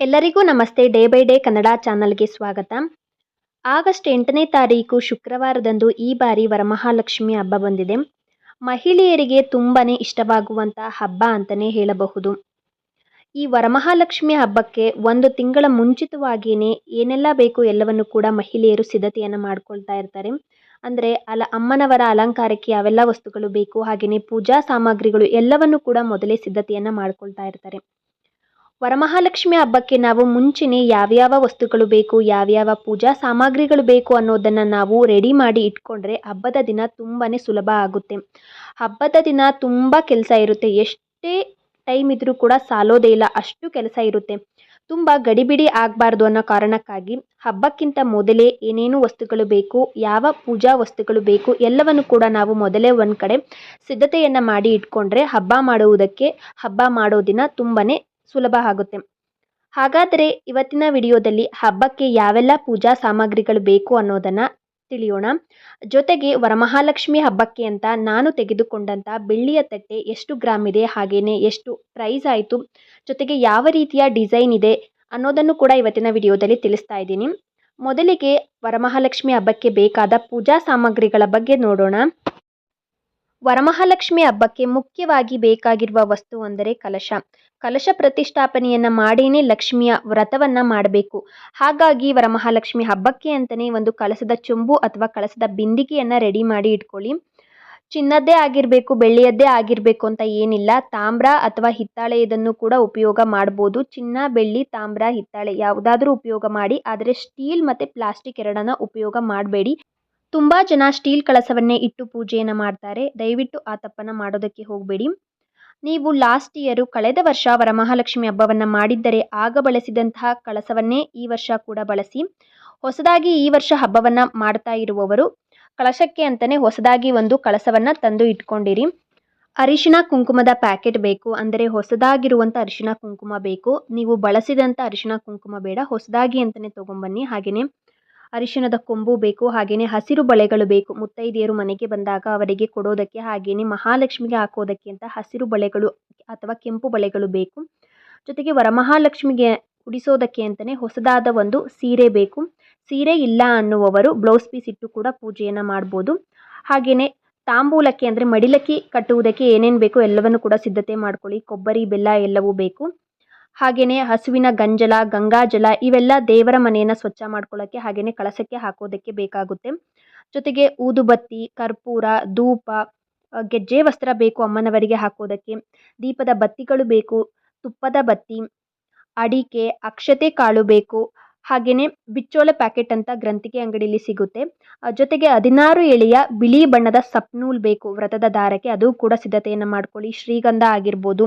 ಎಲ್ಲರಿಗೂ ನಮಸ್ತೆ. Day by day Kannada ಚಾನಲ್ಗೆ ಸ್ವಾಗತ. ಆಗಸ್ಟ್ ಎಂಟನೇ ತಾರೀಕು ಶುಕ್ರವಾರದಂದು ಈ ಬಾರಿ ವರಮಹಾಲಕ್ಷ್ಮಿ ಹಬ್ಬ ಬಂದಿದೆ. ಮಹಿಳೆಯರಿಗೆ ತುಂಬಾ ಇಷ್ಟವಾಗುವಂಥ ಹಬ್ಬ ಅಂತಲೇ ಹೇಳಬಹುದು. ಈ ವರಮಹಾಲಕ್ಷ್ಮಿ ಹಬ್ಬಕ್ಕೆ ಒಂದು ತಿಂಗಳ ಮುಂಚಿತವಾಗಿಯೇ ಏನೆಲ್ಲ ಬೇಕು ಎಲ್ಲವನ್ನು ಕೂಡ ಮಹಿಳೆಯರು ಸಿದ್ಧತೆಯನ್ನು ಮಾಡ್ಕೊಳ್ತಾ ಇರ್ತಾರೆ. ಅಂದರೆ ಅಲ ಅಮ್ಮನವರ ಅಲಂಕಾರಕ್ಕೆ ಯಾವೆಲ್ಲ ವಸ್ತುಗಳು ಬೇಕು ಹಾಗೆಯೇ ಪೂಜಾ ಸಾಮಗ್ರಿಗಳು ಎಲ್ಲವನ್ನು ಕೂಡ ಮೊದಲೇ ಸಿದ್ಧತೆಯನ್ನು ಮಾಡ್ಕೊಳ್ತಾ ಇರ್ತಾರೆ. ವರಮಹಾಲಕ್ಷ್ಮಿ ಹಬ್ಬಕ್ಕೆ ನಾವು ಮುಂಚೆನೇ ಯಾವ್ಯಾವ ವಸ್ತುಗಳು ಬೇಕು, ಯಾವ್ಯಾವ ಪೂಜಾ ಸಾಮಗ್ರಿಗಳು ಬೇಕು ಅನ್ನೋದನ್ನು ನಾವು ರೆಡಿ ಮಾಡಿ ಇಟ್ಕೊಂಡ್ರೆ ಹಬ್ಬದ ದಿನ ತುಂಬಾ ಸುಲಭ ಆಗುತ್ತೆ. ಹಬ್ಬದ ದಿನ ತುಂಬ ಕೆಲಸ ಇರುತ್ತೆ. ಎಷ್ಟೇ ಟೈಮ್ ಇದ್ದರೂ ಕೂಡ ಸಾಲೋದೇ ಇಲ್ಲ, ಅಷ್ಟು ಕೆಲಸ ಇರುತ್ತೆ. ತುಂಬ ಗಡಿಬಿಡಿ ಆಗಬಾರ್ದು ಅನ್ನೋ ಕಾರಣಕ್ಕಾಗಿ ಹಬ್ಬಕ್ಕಿಂತ ಮೊದಲೇ ಏನೇನು ವಸ್ತುಗಳು ಬೇಕು, ಯಾವ ಪೂಜಾ ವಸ್ತುಗಳು ಬೇಕು ಎಲ್ಲವನ್ನು ಕೂಡ ನಾವು ಮೊದಲೇ ಒಂದು ಕಡೆ ಸಿದ್ಧತೆಯನ್ನು ಮಾಡಿ ಇಟ್ಕೊಂಡ್ರೆ ಹಬ್ಬ ಮಾಡುವುದಕ್ಕೆ ಹಬ್ಬ ಮಾಡೋ ದಿನ ತುಂಬಾ ಸುಲಭ ಆಗುತ್ತೆ. ಹಾಗಾದರೆ ಇವತ್ತಿನ ವಿಡಿಯೋದಲ್ಲಿ ಹಬ್ಬಕ್ಕೆ ಯಾವೆಲ್ಲ ಪೂಜಾ ಸಾಮಗ್ರಿಗಳು ಬೇಕು ಅನ್ನೋದನ್ನು ತಿಳಿಯೋಣ. ಜೊತೆಗೆ ವರಮಹಾಲಕ್ಷ್ಮಿ ಹಬ್ಬಕ್ಕೆ ಅಂತ ನಾನು ತೆಗೆದುಕೊಂಡಂಥ ಬೆಳ್ಳಿಯ ತಟ್ಟೆ ಎಷ್ಟು ಗ್ರಾಮ್ ಇದೆ ಹಾಗೆಯೇ ಎಷ್ಟು ಪ್ರೈಸ್ ಆಯಿತು, ಜೊತೆಗೆ ಯಾವ ರೀತಿಯ ಡಿಸೈನ್ ಇದೆ ಅನ್ನೋದನ್ನು ಕೂಡ ಇವತ್ತಿನ ವಿಡಿಯೋದಲ್ಲಿ ತಿಳಿಸ್ತಾ ಇದ್ದೀನಿ. ಮೊದಲಿಗೆ ವರಮಹಾಲಕ್ಷ್ಮಿ ಹಬ್ಬಕ್ಕೆ ಬೇಕಾದ ಪೂಜಾ ಸಾಮಗ್ರಿಗಳ ಬಗ್ಗೆ ನೋಡೋಣ. ವರಮಹಾಲಕ್ಷ್ಮಿ ಹಬ್ಬಕ್ಕೆ ಮುಖ್ಯವಾಗಿ ಬೇಕಾಗಿರುವ ವಸ್ತು ಅಂದರೆ ಕಲಶ. ಕಲಶ ಪ್ರತಿಷ್ಠಾಪನೆಯನ್ನು ಮಾಡಿನೇ ಲಕ್ಷ್ಮಿಯ ವ್ರತವನ್ನು ಮಾಡಬೇಕು. ಹಾಗಾಗಿ ವರಮಹಾಲಕ್ಷ್ಮಿ ಹಬ್ಬಕ್ಕೆ ಅಂತಲೇ ಒಂದು ಕಲಸದ ಚೊಂಬು ಅಥವಾ ಕಲಸದ ಬಿಂದಿಗೆಯನ್ನು ರೆಡಿ ಮಾಡಿ ಇಟ್ಕೊಳ್ಳಿ. ಚಿನ್ನದ್ದೇ ಆಗಿರಬೇಕು, ಬೆಳ್ಳಿಯದ್ದೇ ಆಗಿರಬೇಕು ಅಂತ ಏನಿಲ್ಲ. ತಾಮ್ರ ಅಥವಾ ಹಿತ್ತಾಳೆ ಇದನ್ನು ಕೂಡ ಉಪಯೋಗ ಮಾಡ್ಬೋದು. ಚಿನ್ನ, ಬೆಳ್ಳಿ, ತಾಮ್ರ, ಹಿತ್ತಾಳೆ ಯಾವುದಾದ್ರೂ ಉಪಯೋಗ ಮಾಡಿ. ಆದರೆ ಸ್ಟೀಲ್ ಮತ್ತು ಪ್ಲಾಸ್ಟಿಕ್ ಎರಡನ್ನ ಉಪಯೋಗ ಮಾಡಬೇಡಿ. ತುಂಬ ಜನ ಸ್ಟೀಲ್ ಕಳಸವನ್ನೇ ಇಟ್ಟು ಪೂಜೆಯನ್ನು ಮಾಡ್ತಾರೆ. ದಯವಿಟ್ಟು ಆ ತಪ್ಪನ್ನು ಮಾಡೋದಕ್ಕೆ ಹೋಗಬೇಡಿ. ನೀವು ಲಾಸ್ಟ್ ಇಯರು ಕಳೆದ ವರ್ಷ ವರಮಹಾಲಕ್ಷ್ಮಿ ಹಬ್ಬವನ್ನು ಮಾಡಿದ್ದರೆ ಆಗ ಬಳಸಿದಂತಹ ಕಳಸವನ್ನೇ ಈ ವರ್ಷ ಕೂಡ ಬಳಸಿ, ಹೊಸದಾಗಿ ಈ ವರ್ಷ ಹಬ್ಬವನ್ನು ಮಾಡ್ತಾ ಇರುವವರು, ಕಳಶಕ್ಕೆ ಅಂತಲೇ ಹೊಸದಾಗಿ ಒಂದು ಕಳಸವನ್ನು ತಂದು ಇಟ್ಕೊಂಡಿರಿ. ಅರಿಶಿನ ಕುಂಕುಮದ ಪ್ಯಾಕೆಟ್ ಬೇಕು, ಅಂದರೆ ಹೊಸದಾಗಿರುವಂಥ ಅರಿಶಿನ ಕುಂಕುಮ ಬೇಕು. ನೀವು ಬಳಸಿದಂಥ ಅರಿಶಿನ ಕುಂಕುಮ ಬೇಡ, ಹೊಸದಾಗಿ ಅಂತಲೇ ತೊಗೊಂಬನ್ನಿ. ಹಾಗೆಯೇ ಅರಿಶಿಣದ ಕೊಂಬು ಬೇಕು ಹಾಗೆಯೇ ಹಸಿರು ಬಳೆಗಳು ಬೇಕು. ಮುತ್ತೈದೆಯರು ಮನೆಗೆ ಬಂದಾಗ ಅವರಿಗೆ ಕೊಡೋದಕ್ಕೆ ಹಾಗೆಯೇ ಮಹಾಲಕ್ಷ್ಮಿಗೆ ಹಾಕೋದಕ್ಕೆ ಅಂತ ಹಸಿರು ಬಳೆಗಳು ಅಥವಾ ಕೆಂಪು ಬಳೆಗಳು ಬೇಕು. ಜೊತೆಗೆ ವರಮಹಾಲಕ್ಷ್ಮಿಗೆ ಉಡಿಸೋದಕ್ಕೆ ಅಂತಲೇ ಹೊಸದಾದ ಒಂದು ಸೀರೆ ಬೇಕು. ಸೀರೆ ಇಲ್ಲ ಅನ್ನುವವರು ಬ್ಲೌಸ್ ಪೀಸ್ ಇಟ್ಟು ಕೂಡ ಪೂಜೆಯನ್ನು ಮಾಡ್ಬೋದು. ಹಾಗೆಯೇ ತಾಂಬೂಲಕ್ಕೆ ಅಂದರೆ ಮಡಿಲಕ್ಕಿ ಕಟ್ಟುವುದಕ್ಕೆ ಏನೇನು ಬೇಕು ಎಲ್ಲವನ್ನು ಕೂಡ ಸಿದ್ಧತೆ ಮಾಡ್ಕೊಳ್ಳಿ. ಕೊಬ್ಬರಿ, ಬೆಲ್ಲ ಎಲ್ಲವೂ ಬೇಕು. ಹಾಗೆಯೇ ಹಸುವಿನ ಗಂಜಲ ಗಂಗಾಜಲ ಇವೆಲ್ಲ ದೇವರ ಮನೆಯನ್ನು ಸ್ವಚ್ಛ ಮಾಡ್ಕೊಳ್ಳೋಕ್ಕೆ ಹಾಗೆಯೇ ಕಳಸಕ್ಕೆ ಹಾಕೋದಕ್ಕೆ ಬೇಕಾಗುತ್ತೆ. ಜೊತೆಗೆ ಊದುಬತ್ತಿ, ಕರ್ಪೂರ, ಧೂಪ ಗೆಜ್ಜೆ ವಸ್ತ್ರ ಬೇಕು ಅಮ್ಮನವರಿಗೆ ಹಾಕೋದಕ್ಕೆ. ದೀಪದ ಬತ್ತಿಗಳು ಬೇಕು, ತುಪ್ಪದ ಬತ್ತಿ, ಅಡಿಕೆ, ಅಕ್ಷತೆ ಕಾಳು ಬೇಕು. ಹಾಗೆಯೇ ಬಿಚ್ಚೋಲೆ ಪ್ಯಾಕೆಟ್ ಅಂತ ಗ್ರಂಥಿಗೆ ಅಂಗಡಿಯಲ್ಲಿ ಸಿಗುತ್ತೆ. ಜೊತೆಗೆ ಹದಿನಾರು ಎಳೆಯ ಬಿಳಿ ಬಣ್ಣದ ಸಪ್ನೂಲ್ ಬೇಕು ವ್ರತದ ದಾರಕ್ಕೆ, ಅದು ಕೂಡ ಸಿದ್ಧತೆಯನ್ನು ಮಾಡ್ಕೊಳ್ಳಿ. ಶ್ರೀಗಂಧ ಆಗಿರ್ಬೋದು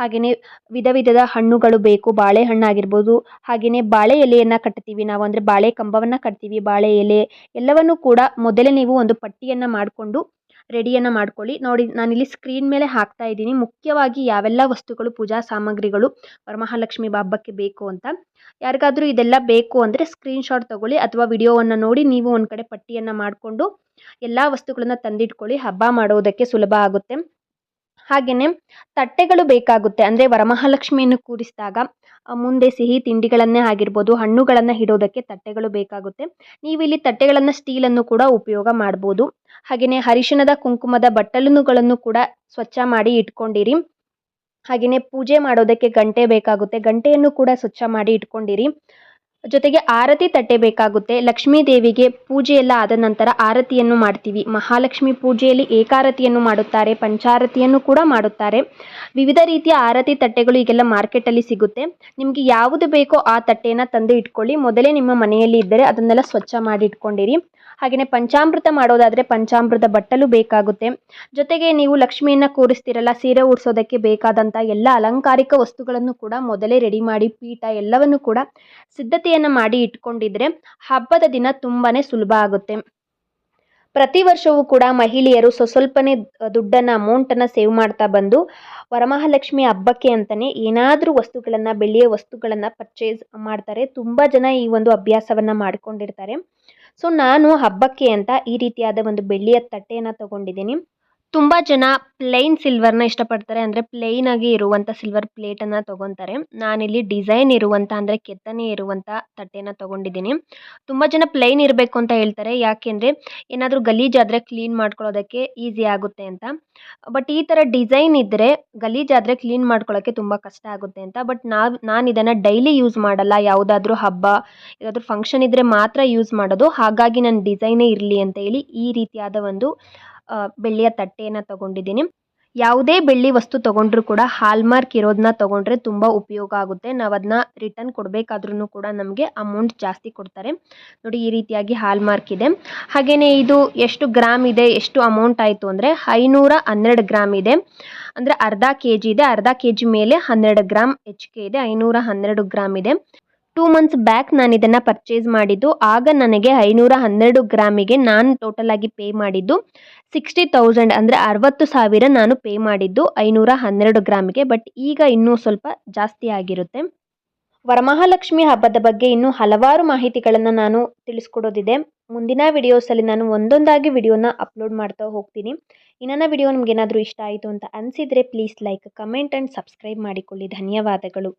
ಹಾಗೆಯೇ ವಿಧ ವಿಧದ ಹಣ್ಣುಗಳು ಬೇಕು, ಬಾಳೆಹಣ್ಣು ಆಗಿರ್ಬೋದು ಹಾಗೆಯೇ ಬಾಳೆ ಎಲೆಯನ್ನು ಕಟ್ತೀವಿ ನಾವು, ಅಂದರೆ ಬಾಳೆ ಕಂಬವನ್ನು ಕಟ್ತೀವಿ, ಬಾಳೆ ಎಲೆ, ಎಲ್ಲವನ್ನೂ ಕೂಡ ಮೊದಲೇ ನೀವು ಒಂದು ಪಟ್ಟಿಯನ್ನು ಮಾಡಿಕೊಂಡು ರೆಡಿಯನ್ನು ಮಾಡ್ಕೊಳ್ಳಿ. ನೋಡಿ, ನಾನಿಲ್ಲಿ ಸ್ಕ್ರೀನ್ ಮೇಲೆ ಹಾಕ್ತಾ ಇದ್ದೀನಿ. ಮುಖ್ಯವಾಗಿ ಯಾವೆಲ್ಲ ವಸ್ತುಗಳು, ಪೂಜಾ ಸಾಮಗ್ರಿಗಳು, ವರಮಹಾಲಕ್ಷ್ಮಿ ಹಬ್ಬಕ್ಕೆ ಬೇಕು ಅಂತ. ಯಾರಿಗಾದರೂ ಇದೆಲ್ಲ ಬೇಕು ಅಂದರೆ ಸ್ಕ್ರೀನ್ಶಾಟ್ ತೊಗೊಳ್ಳಿ ಅಥವಾ ವಿಡಿಯೋವನ್ನು ನೋಡಿ ನೀವು ಒಂದು ಕಡೆ ಪಟ್ಟಿಯನ್ನು ಮಾಡಿಕೊಂಡು ಎಲ್ಲ ವಸ್ತುಗಳನ್ನು ತಂದಿಟ್ಕೊಳ್ಳಿ. ಹಬ್ಬ ಮಾಡೋದಕ್ಕೆ ಸುಲಭ ಆಗುತ್ತೆ. ಹಾಗೆಯೇ ತಟ್ಟೆಗಳು ಬೇಕಾಗುತ್ತೆ. ಅಂದರೆ ವರಮಹಾಲಕ್ಷ್ಮಿಯನ್ನು ಕೂರಿಸಿದಾಗ ಮುಂದೆ ಸಿಹಿ ತಿಂಡಿಗಳನ್ನೇ ಆಗಿರ್ಬೋದು, ಹಣ್ಣುಗಳನ್ನು ಇಡೋದಕ್ಕೆ ತಟ್ಟೆಗಳು ಬೇಕಾಗುತ್ತೆ. ನೀವು ಇಲ್ಲಿ ತಟ್ಟೆಗಳನ್ನು ಸ್ಟೀಲನ್ನು ಕೂಡ ಉಪಯೋಗ ಮಾಡ್ಬೋದು. ಹಾಗೆಯೇ ಅರಿಶಿಣದ ಕುಂಕುಮದ ಬಟ್ಟಲುಗಳನ್ನು ಕೂಡ ಸ್ವಚ್ಛ ಮಾಡಿ ಇಟ್ಕೊಂಡಿರಿ. ಹಾಗೆಯೇ ಪೂಜೆ ಮಾಡೋದಕ್ಕೆ ಗಂಟೆ ಬೇಕಾಗುತ್ತೆ. ಗಂಟೆಯನ್ನು ಕೂಡ ಸ್ವಚ್ಛ ಮಾಡಿ ಇಟ್ಕೊಂಡಿರಿ. ಜೊತೆಗೆ ಆರತಿ ತಟ್ಟೆ ಬೇಕಾಗುತ್ತೆ. ಲಕ್ಷ್ಮೀ ದೇವಿಗೆ ಪೂಜೆ ಆದ ನಂತರ ಆರತಿಯನ್ನು ಮಾಡ್ತೀವಿ. ಮಹಾಲಕ್ಷ್ಮಿ ಪೂಜೆಯಲ್ಲಿ ಏಕಾರತಿಯನ್ನು ಮಾಡುತ್ತಾರೆ, ಪಂಚಾರತಿಯನ್ನು ಕೂಡ ಮಾಡುತ್ತಾರೆ. ವಿವಿಧ ರೀತಿಯ ಆರತಿ ತಟ್ಟೆಗಳು ಈಗೆಲ್ಲ ಮಾರ್ಕೆಟಲ್ಲಿ ಸಿಗುತ್ತೆ. ನಿಮಗೆ ಯಾವುದು ಬೇಕೋ ಆ ತಟ್ಟೆಯನ್ನು ತಂದು ಇಟ್ಕೊಳ್ಳಿ. ಮೊದಲೇ ನಿಮ್ಮ ಮನೆಯಲ್ಲಿ ಇದ್ದರೆ ಅದನ್ನೆಲ್ಲ ಸ್ವಚ್ಛ ಮಾಡಿ ಇಟ್ಕೊಂಡಿರಿ. ಹಾಗೆಯೇ ಪಂಚಾಮೃತ ಮಾಡೋದಾದರೆ ಪಂಚಾಮೃತ ಬಟ್ಟಲು ಬೇಕಾಗುತ್ತೆ. ಜೊತೆಗೆ ನೀವು ಲಕ್ಷ್ಮಿಯನ್ನು ಕೂರಿಸ್ತಿರಲ್ಲ, ಸೀರೆ ಉಡ್ಸೋದಕ್ಕೆ ಬೇಕಾದಂಥ ಎಲ್ಲ ಅಲಂಕಾರಿಕ ವಸ್ತುಗಳನ್ನು ಕೂಡ ಮೊದಲೇ ರೆಡಿ ಮಾಡಿ, ಪೀಠ ಎಲ್ಲವನ್ನು ಕೂಡ ಸಿದ್ಧತೆಯನ್ನು ಮಾಡಿ ಇಟ್ಕೊಂಡಿದ್ರೆ ಹಬ್ಬದ ದಿನ ತುಂಬಾ ಸುಲಭ ಆಗುತ್ತೆ. ಪ್ರತಿ ವರ್ಷವೂ ಕೂಡ ಮಹಿಳೆಯರು ಸ್ವಸ್ವಲ್ಪನೇ ದುಡ್ಡನ್ನು, ಅಮೌಂಟನ್ನು ಸೇವ್ ಮಾಡ್ತಾ ಬಂದು ವರಮಹಾಲಕ್ಷ್ಮಿ ಹಬ್ಬಕ್ಕೆ ಅಂತಲೇ ಏನಾದರೂ ವಸ್ತುಗಳನ್ನು ಬೆಳ್ಳಿಯ ವಸ್ತುಗಳನ್ನು ಪರ್ಚೇಸ್ ಮಾಡ್ತಾರೆ. ತುಂಬ ಜನ ಈ ಒಂದು ಅಭ್ಯಾಸವನ್ನು ಮಾಡಿಕೊಂಡಿರ್ತಾರೆ. ಸೊ ನಾನು ಹಬ್ಬಕ್ಕೆ ಅಂತ ಈ ರೀತಿಯಾದ ಒಂದು ಬೆಳ್ಳಿಯ ತಟ್ಟೆಯನ್ನು ತೊಗೊಂಡಿದ್ದೀನಿ. ತುಂಬ ಜನ ಪ್ಲೈನ್ ಸಿಲ್ವರ್ನ ಇಷ್ಟಪಡ್ತಾರೆ. ಅಂದರೆ ಪ್ಲೈನ್ ಆಗಿ ಇರುವಂಥ ಸಿಲ್ವರ್ ಪ್ಲೇಟನ್ನು ತೊಗೊತಾರೆ. ನಾನಿಲ್ಲಿ ಡಿಸೈನ್ ಇರುವಂಥ ಅಂದರೆ ಕೆತ್ತನೆ ಇರುವಂಥ ತಟ್ಟೆನ ತೊಗೊಂಡಿದ್ದೀನಿ. ತುಂಬ ಜನ ಪ್ಲೈನ್ ಇರಬೇಕು ಅಂತ ಹೇಳ್ತಾರೆ. ಯಾಕೆಂದರೆ ಏನಾದರೂ ಗಲೀಜಾದರೆ ಕ್ಲೀನ್ ಮಾಡ್ಕೊಳ್ಳೋದಕ್ಕೆ ಈಸಿ ಆಗುತ್ತೆ ಅಂತ. ಬಟ್ ಈ ಥರ ಡಿಸೈನ್ ಇದ್ದರೆ ಗಲೀಜಾದರೆ ಕ್ಲೀನ್ ಮಾಡ್ಕೊಳ್ಳೋಕ್ಕೆ ತುಂಬ ಕಷ್ಟ ಆಗುತ್ತೆ ಅಂತ. ಬಟ್ ನಾವು, ನಾನು ಇದನ್ನು ಡೈಲಿ ಯೂಸ್ ಮಾಡಲ್ಲ. ಯಾವುದಾದ್ರೂ ಹಬ್ಬ ಯಾವುದಾದ್ರೂ ಫಂಕ್ಷನ್ ಇದ್ದರೆ ಮಾತ್ರ ಯೂಸ್ ಮಾಡೋದು. ಹಾಗಾಗಿ ನನ್ನ ಡಿಸೈನೇ ಇರಲಿ ಅಂತ ಹೇಳಿ ಈ ರೀತಿಯಾದ ಒಂದು ಬೆಳ್ಳಿಯ ತಟ್ಟೆಯನ್ನು ತಗೊಂಡಿದ್ದೀನಿ. ಯಾವುದೇ ಬೆಳ್ಳಿ ವಸ್ತು ತೊಗೊಂಡ್ರೂ ಕೂಡ ಹಾಲ್ಮಾರ್ಕ್ ಇರೋದನ್ನ ತಗೊಂಡ್ರೆ ತುಂಬ ಉಪಯೋಗ ಆಗುತ್ತೆ. ನಾವು ಅದನ್ನ ರಿಟರ್ನ್ ಕೊಡಬೇಕಾದ್ರೂ ಕೂಡ ನಮಗೆ ಅಮೌಂಟ್ ಜಾಸ್ತಿ ಕೊಡ್ತಾರೆ. ನೋಡಿ, ಈ ರೀತಿಯಾಗಿ ಹಾಲ್ಮಾರ್ಕ್ ಇದೆ. ಹಾಗೆಯೇ ಇದು ಎಷ್ಟು ಗ್ರಾಮ್ ಇದೆ, ಎಷ್ಟು ಅಮೌಂಟ್ ಆಯಿತು ಅಂದರೆ ಐನೂರ ಹನ್ನೆರಡು ಗ್ರಾಮ್ ಇದೆ. ಅಂದರೆ ಅರ್ಧ ಕೆ ಜಿ ಇದೆ. ಅರ್ಧ ಕೆ ಜಿ ಮೇಲೆ ಹನ್ನೆರಡು ಗ್ರಾಮ್ ಹೆಚ್ಚಿಗೆ ಇದೆ. ಐನೂರ ಹನ್ನೆರಡು ಗ್ರಾಮ್ ಇದೆ. ಟೂ ಮಂತ್ಸ್ ಬ್ಯಾಕ್ ನಾನು ಇದನ್ನು ಪರ್ಚೇಸ್ ಮಾಡಿದ್ದು. ಆಗ ನನಗೆ ಐನೂರ ಹನ್ನೆರಡು ಗ್ರಾಮಿಗೆ ನಾನು ಟೋಟಲ್ ಆಗಿ ಪೇ ಮಾಡಿದ್ದು. ಸಿಕ್ಸ್ಟಿ ತೌಸಂಡ್ ಅಂದರೆ ಅರವತ್ತು ಸಾವಿರ ನಾನು ಪೇ ಮಾಡಿದ್ದು ಐನೂರ ಹನ್ನೆರಡು ಗ್ರಾಮಿಗೆ. ಬಟ್ ಈಗ ಇನ್ನೂ ಸ್ವಲ್ಪ ಜಾಸ್ತಿ ಆಗಿರುತ್ತೆ. ವರಮಹಾಲಕ್ಷ್ಮಿ ಹಬ್ಬದ ಬಗ್ಗೆ ಇನ್ನೂ ಹಲವಾರು ಮಾಹಿತಿಗಳನ್ನು ನಾನು ತಿಳಿಸ್ಕೊಡೋದಿದೆ. ಮುಂದಿನ ವಿಡಿಯೋಸಲ್ಲಿ ನಾನು ಒಂದೊಂದಾಗಿ ವಿಡಿಯೋನ ಅಪ್ಲೋಡ್ ಮಾಡ್ತಾ ಹೋಗ್ತೀನಿ. ಇನ್ನೊಂದು ವಿಡಿಯೋ ನಿಮಗೇನಾದರೂ ಇಷ್ಟ ಆಯಿತು ಅಂತ ಅನಿಸಿದರೆ please like comment and subscribe ಮಾಡಿಕೊಳ್ಳಿ. ಧನ್ಯವಾದಗಳು.